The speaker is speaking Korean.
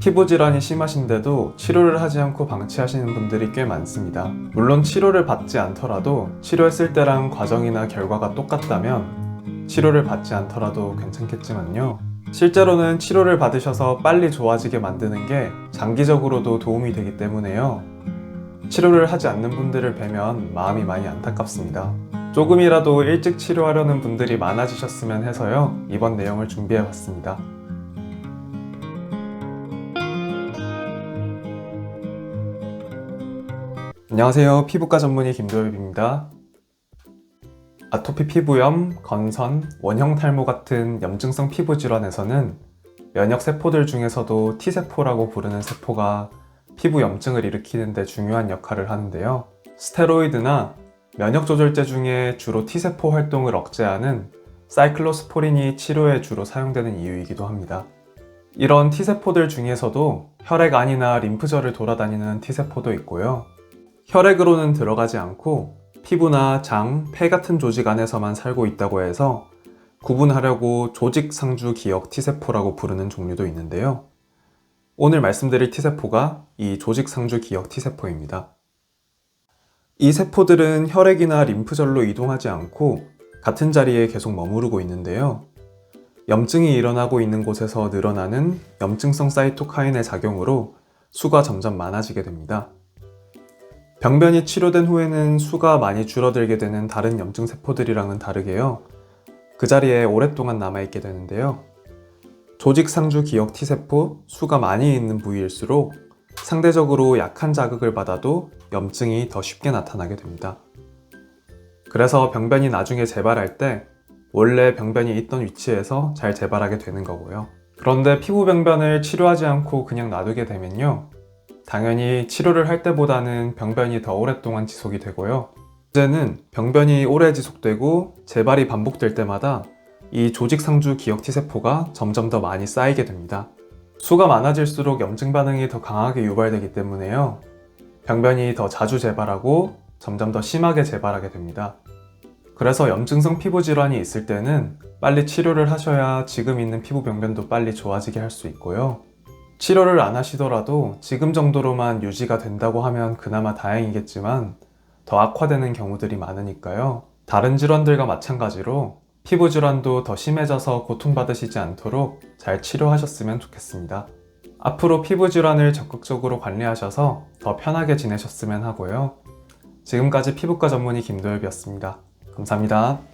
피부 질환이 심하신데도 치료를 하지 않고 방치하시는 분들이 꽤 많습니다. 물론 치료를 받지 않더라도 치료했을 때랑 과정이나 결과가 똑같다면 치료를 받지 않더라도 괜찮겠지만요. 실제로는 치료를 받으셔서 빨리 좋아지게 만드는 게 장기적으로도 도움이 되기 때문에요. 치료를 하지 않는 분들을 뵈면 마음이 많이 안타깝습니다. 조금이라도 일찍 치료하려는 분들이 많아지셨으면 해서요. 이번 내용을 준비해 봤습니다. 안녕하세요. 피부과 전문의 김도엽입니다. 아토피 피부염, 건선, 원형 탈모 같은 염증성 피부 질환에서는 면역 세포들 중에서도 T세포라고 부르는 세포가 피부 염증을 일으키는 데 중요한 역할을 하는데요. 스테로이드나 면역 조절제 중에 주로 T세포 활동을 억제하는 사이클로스포린이 치료에 주로 사용되는 이유이기도 합니다. 이런 T세포들 중에서도 혈액 안이나 림프절을 돌아다니는 T세포도 있고요. 혈액으로는 들어가지 않고 피부나 장, 폐 같은 조직 안에서만 살고 있다고 해서 구분하려고 조직 상주 기억 T세포라고 부르는 종류도 있는데요. 오늘 말씀드릴 T세포가 이 조직 상주 기억 T세포입니다. 이 세포들은 혈액이나 림프절로 이동하지 않고 같은 자리에 계속 머무르고 있는데요. 염증이 일어나고 있는 곳에서 늘어나는 염증성 사이토카인의 작용으로 수가 점점 많아지게 됩니다. 병변이 치료된 후에는 수가 많이 줄어들게 되는 다른 염증 세포들이랑은 다르게요. 그 자리에 오랫동안 남아있게 되는데요. 조직 상주 기억 T세포 수가 많이 있는 부위일수록 상대적으로 약한 자극을 받아도 염증이 더 쉽게 나타나게 됩니다. 그래서 병변이 나중에 재발할 때 원래 병변이 있던 위치에서 잘 재발하게 되는 거고요. 그런데 피부 병변을 치료하지 않고 그냥 놔두게 되면요. 당연히 치료를 할 때보다는 병변이 더 오랫동안 지속이 되고요. 문제는 병변이 오래 지속되고 재발이 반복될 때마다 이 조직 상주 기억 T세포가 점점 더 많이 쌓이게 됩니다. 수가 많아질수록 염증 반응이 더 강하게 유발되기 때문에요. 병변이 더 자주 재발하고 점점 더 심하게 재발하게 됩니다. 그래서 염증성 피부 질환이 있을 때는 빨리 치료를 하셔야 지금 있는 피부 병변도 빨리 좋아지게 할 수 있고요. 치료를 안 하시더라도 지금 정도로만 유지가 된다고 하면 그나마 다행이겠지만 더 악화되는 경우들이 많으니까요. 다른 질환들과 마찬가지로 피부 질환도 더 심해져서 고통받으시지 않도록 잘 치료하셨으면 좋겠습니다. 앞으로 피부 질환을 적극적으로 관리하셔서 더 편하게 지내셨으면 하고요. 지금까지 피부과 전문의 김도엽이었습니다. 감사합니다.